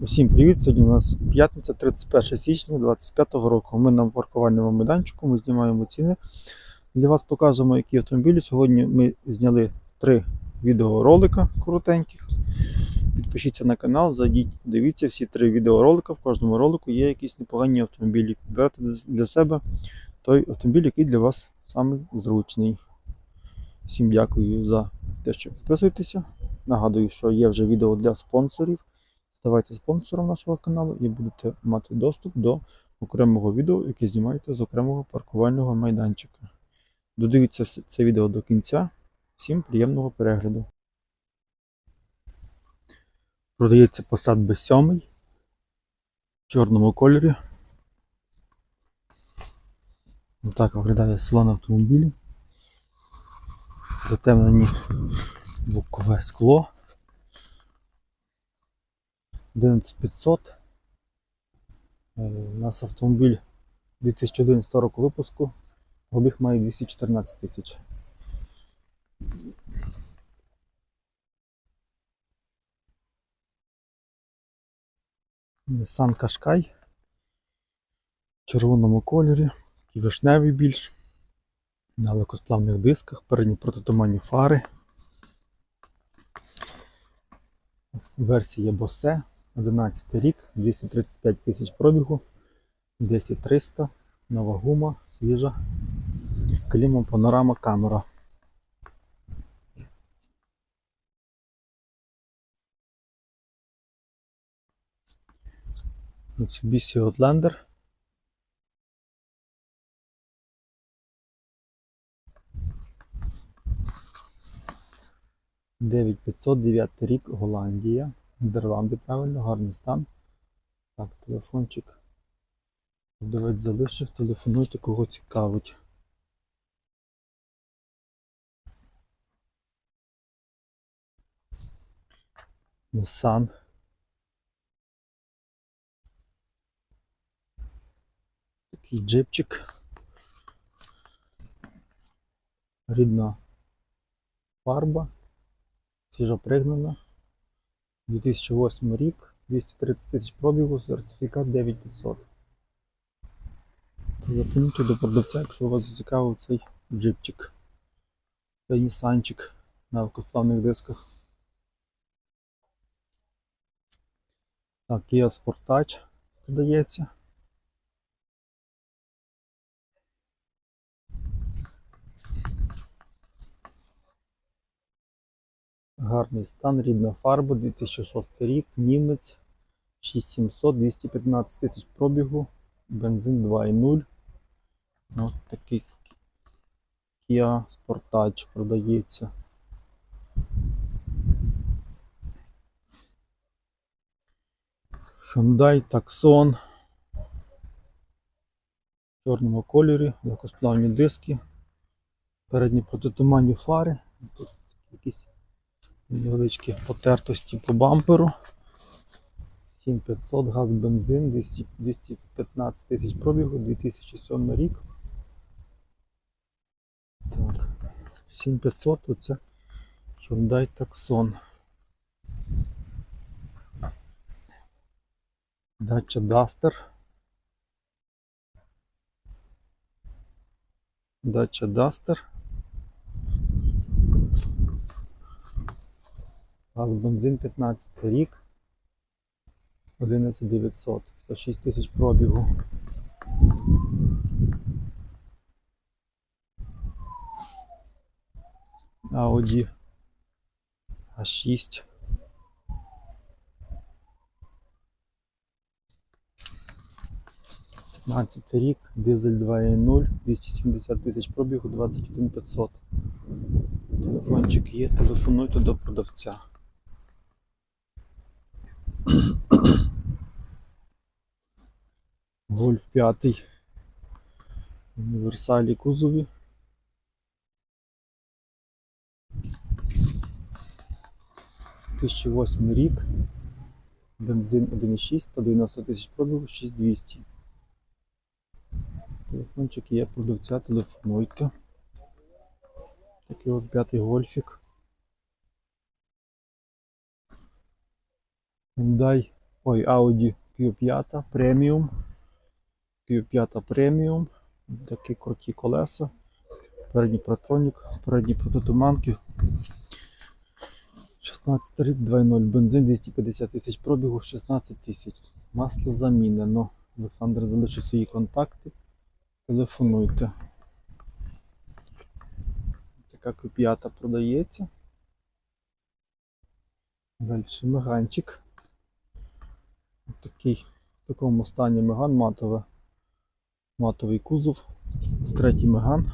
Усім привіт! Сьогодні у нас п'ятниця, 31 січня 2025 року. Ми на паркувальному майданчику, ми знімаємо ціни. Для вас покажемо, які автомобілі. Сьогодні ми зняли три відеоролика коротеньких. Підпишіться на канал, зайдіть, дивіться всі три відеоролика. В кожному ролику є якісь непогані автомобілі. Підбирайте для себе той автомобіль, який для вас самий зручний. Всім дякую за те, що підписуєтеся. Нагадую, що є вже відео для спонсорів. Ставайте спонсором нашого каналу і будете мати доступ до окремого відео, яке знімаєте з окремого паркувального майданчика. Додивіться це відео до кінця. Всім приємного перегляду. Продається Passat B7 в чорному кольорі. Отак виглядає салон автомобіля. Затемнені бокове скло. 11500. Е, У нас автомобіль 2011 року випуску. Обіг має 214 тисяч. Nissan Qashqai в червоному кольорі, такий вишневий більш, на легкосплавних дисках, передні протитуманні фари. Версія Bose, 11 рік, 235 тисяч пробігу, 10300, нова гума, свіжа, кліма, панорама, камера. Mitsubishi Outlander. Дев'ять 509 рік, Голландія. Нідерланди, правильно, гарний стан. Так, телефончик. Продавець залишив, телефонуйте, кого цікавить. Nissan. Такий джипчик. Рідна фарба. Свіжопригнана. 2008 рік, 230 тисяч пробігу, сертифікат 9500. Телефонуйте до продавця, якщо вас зацікавив цей джипчик. Цей нісанчик на легкосплавних дисках. Так, Kia Sportage продається. Гарний стан, рідна фарба, 2006 рік, німець, 6700, 215 тисяч пробігу, бензин 2.0. Ось такий Kia Sportage продається. Hyundai Tucson в чорному кольорі, легкосплавні диски, передні протитуманні фари. Тут якісь невеличкі потертості по бамперу. 7500 газ бензин, 200 215 тисяч пробігу, 2007 рік. Так, 7500 тут це Hyundai Tucson. Dacia Duster. Dacia Duster. Газ бензин 15 рік. 11900. 106 тисяч пробігу. Audi A6. П'ятнадцятий рік, дизель 2.0, 270 тисяч пробігу, 21 500. Телефончик є, телефонуйте до продавця. Гольф 5 універсалі кузові. «2008 рік. Бензин 1,6, 190 тисяч пробігу, 6200. Телефончик є продавця, телефонуйте. Такий от п'ятий гольфік. Hyundai Ой, Audi Q5 Premium. Q5 Premium. Такі круті колеса. Передній протронік, передні протитуманки. 16 рік, 2.0 бензин, 250 тисяч пробігу, 16 тисяч. Масло замінено. Олександр залишив свої контакти. Телефонуйте. Така Q5 продається. Далі меганчик. Такий, в такому стані меган матове. Матовий кузов. З третій меган.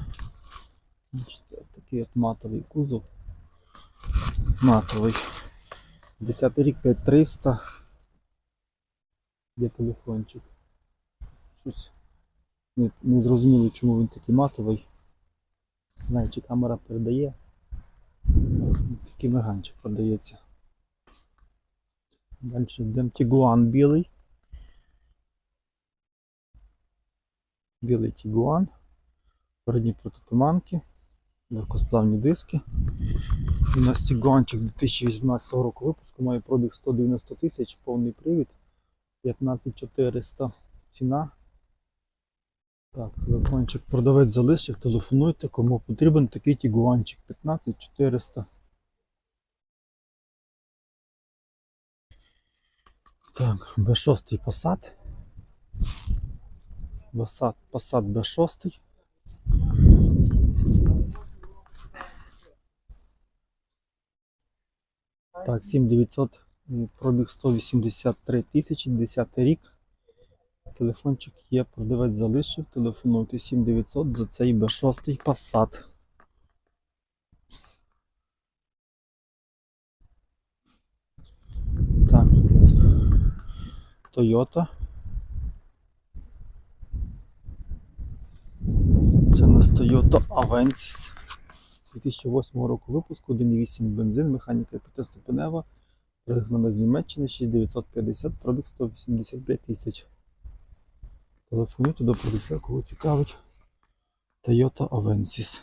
Такий от матовий кузов. Матовий. 10 рік 5300. Є телефончик. Щось не, не зрозуміло, чому він такий матовий. Знаю, чи камера передає. Такий меганчик продається. Далі йдемо Тігуан білий. Білий Тігуан. Передні протитуманки. Легкосплавні диски. У нас Тігуанчик 2018 року випуску має пробіг 190 тисяч, повний привід. 15400 ціна. Так, телефончик продавець залишив, телефонуйте, кому потрібен такий тігуанчик 15400. Так, B6 Passat. Passat, Passat B6. Так, 7900, пробіг 183 тисячі, 10 рік. Телефончик є, продавець залишив, телефонуйте 7900 за цей B6 Passat. Так. Toyota. Це у нас Toyota Avensis 2008 року випуску, 1.8 бензин, механіка 5-ступенева, пригнана з Німеччини 6950, пробіг 185 тисяч. Телефонуйте до продавця, кого цікавить Toyota Avensis.